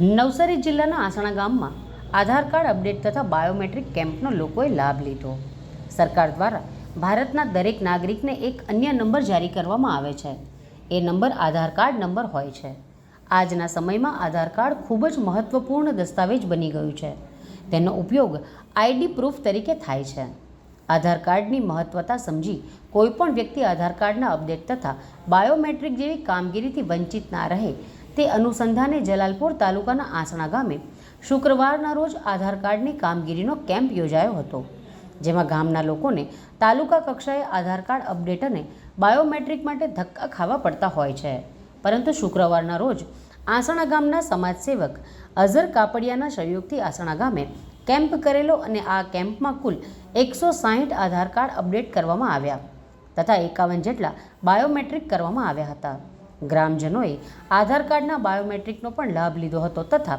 નવસારી જિલ્લાના આસણા ગામમાં Aadhaar card update તથા બાયોમેટ્રિક કેમ્પનો લોકોએ લાભ લીધો. સરકાર દ્વારા ભારતના દરેક નાગરિકને એક અન્ય નંબર જારી કરવામાં આવે છે. એ નંબર આધાર કાર્ડ નંબર હોય છે. આજના સમયમાં આધાર કાર્ડ ખૂબ જ મહત્વપૂર્ણ દસ્તાવેજ બની ગયું છે. તેનો ઉપયોગ આઈડી પ્રૂફ તરીકે થાય છે. આધાર કાર્ડની મહત્વતા સમજી કોઈપણ વ્યક્તિ આધાર કાર્ડના અપડેટ તથા બાયોમેટ્રિક જેવી કામગીરીથી વંચિત ના રહે તે અનુસંધાને જલાલપુર તાલુકાના આસણા ગામે શુક્રવારના રોજ આધાર કાર્ડની કામગીરીનો કેમ્પ યોજાયો હતો, જેમાં ગામના લોકોને તાલુકા કક્ષાએ આધાર કાર્ડ અપડેટ અને બાયોમેટ્રિક માટે ધક્કા ખાવા પડતા હોય છે. પરંતુ શુક્રવારના રોજ આસણા ગામના સમાજસેવક અઝર કાપડિયાના સહયોગથી આસણા ગામે કેમ્પ કરેલો અને આ કેમ્પમાં કુલ એકસો સાહીઠ આધાર કાર્ડ અપડેટ કરવામાં આવ્યા તથા એકાવન જેટલા બાયોમેટ્રિક કરવામાં આવ્યા હતા. ગ્રામજનોએ આધાર કાર્ડના બાયોમેટ્રિકનો પણ લાભ લીધો હતો તથા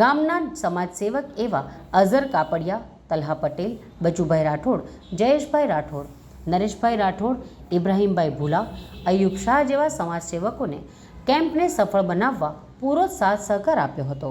ગામના સમાજસેવક એવા અઝર કાપડિયા, તલ્હા પટેલ, બચુભાઈ રાઠોડ, જયેશભાઈ રાઠોડ, નરેશભાઈ રાઠોડ, ઇબ્રાહીમભાઈ ભુલા, અયુબ શાહ જેવા સમાજસેવકોને કેમ્પને સફળ બનાવવા પૂરો સાથ સહકાર આપ્યો હતો.